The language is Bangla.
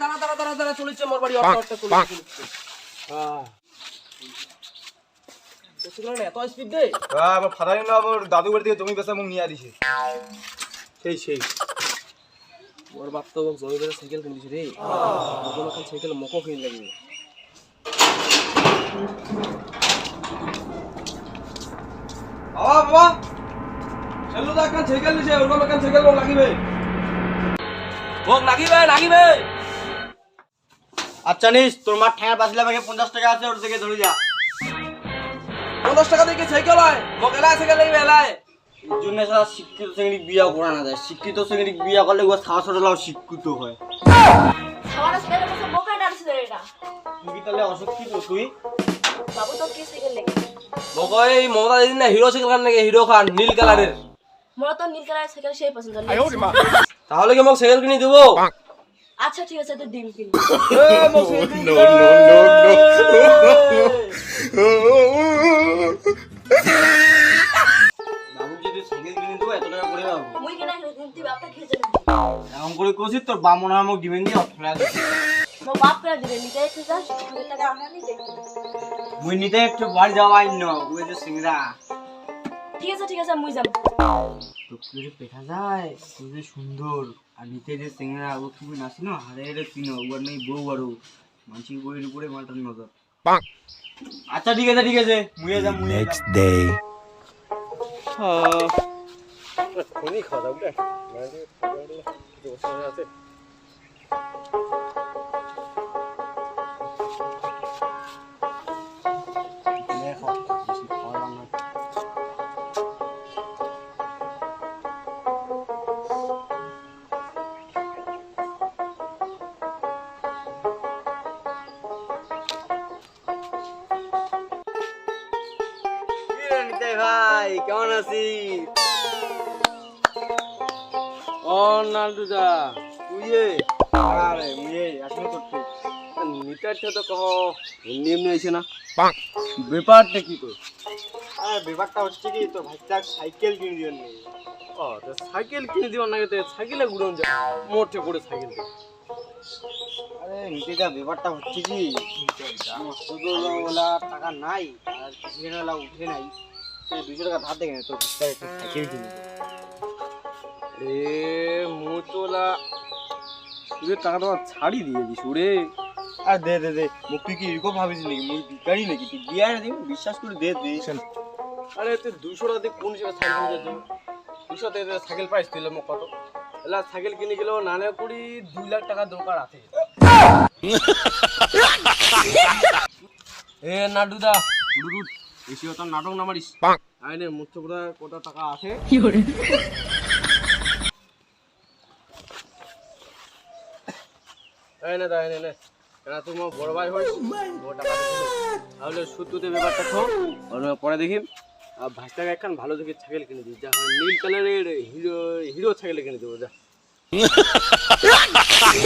দাঁড়া দাঁড়া দাঁড়া দাঁড়া চলেছে আমার বাড়ি অটো চলেছে হ্যাঁ। এত স্পিড দে আমার ফাদার আমার দাদু বাড়ি থেকে জমি বেচা মুখ নিয়ে দিছে সেই সেই। ওর বাপ তো জমি বেড়ে সাইকেল কিনে দিছে রে এখন সাইকেল মকো কিনে লাগবে। আচ্ছা নিস, তোর মা ঠ্যাঁ বাঁচলে আমাকে পঞ্চাশ টাকা আছে ওর থেকে ধরে যা। পঞ্চাশ টাকা দিয়ে সাইকেল হয়? মোক এলাই, সাইকেল লাগিবে, এলাই। এর জন্য সারা শিক্ষিত শ্রেণির বিয়া করা না যায় শিক্ষিত শ্রেণির বিয়া করলে ও সাহস লাও শিক্ষিত হয় তুই কি তাহলে অশিক্ষিত তুই বাবু তো কি সাইকেল লেগে এই মমতা দিদি না হিরো সাইকেল খান নাকি হিরো খান নীল কালারের মোর তো নীল কালারের সাইকেল সেই পছন্দ তাহলে কি মোক সাইকেল কিনে দিব আচ্ছা ঠিক আছে তো ডিম কিন বাবু এমন করে করছিস তোর বাপ মনে হয় আমাকে ডিমেন্ড দিয়ে দিবে নিতে একটু যা টাকা আমরা নি মুই নিতে একটু বাড়ি যাওয়াই ন ওই যে সিংড়া। ঠিক আছে ঠিক আছে মুই যাম তো যদি পেখা যায় তুই যে সুন্দর আর নিতে যে সিংড়া ও তুমি নাসি না হারে হারে চিনো ওর নেই বউ আরও মানসিক বইয়ের উপরে মালটার নজর। আচ্ছা ঠিক আছে ঠিক আছে মুয়ে যা মুয়ে Next day. ফোনই খাওয়া দাও বুঝলে আছে নিতাই ভাই কেমন আছিস ও নালটুদা তুই আরে মুয়ে আসলে করতে নিতারটা তো কহ এমনি এমনি হয়েছে না? ব্যাপারটা কি তোর আরে ব্যাপারটা হচ্ছে কি তোর ভাইটা সাইকেল কিনে দিবেন নেই ও তো সাইকেল কিনে দিবার নাকি? সাইকেলে ঘুরন যা। মোটে করে সাইকেল আরে নিতে যা ব্যাপারটা হচ্ছে কি আমার টাকা নাই আর কিছু উঠে নাই। দুশো টাকা ধার দেখে ভাইটা সাইকেল কিনে দে রে মোচলা তুই টাকা ছাড়ি দিয়ে দিস ওরে। আর দে দে দে। মুখ তুই কি এরকম ভাবিস নাকি? মুই ভিকারি নাকি? তুই বিয়া দিবি বিশ্বাস করে দে দে। আরে তুই দুশো টাকা দিয়ে কোন হিসেবে সাইকেল যাবি দুশো টাকা সাইকেল প্রাইস দিল মোক কত? এলা সাইকেল কিনে গেলেও নানে কুড়ি দুই লাখ টাকা দরকার আছে। এ নাডুদা হতো নাটক না মারিস। আইনে কোথা কত টাকা আছে? এই নে দা নে নে। কেন তুমি বড় ভাই হইস দিছিস তাহলে শুদ্ধতে ব্যাপারটা খো পরে দেখি আর ভাইটাকে একখান ভালো দেখে ছাগল কিনে দিই যা নীল কালারের হিরো হিরো ছাগল কিনে দেবো যা।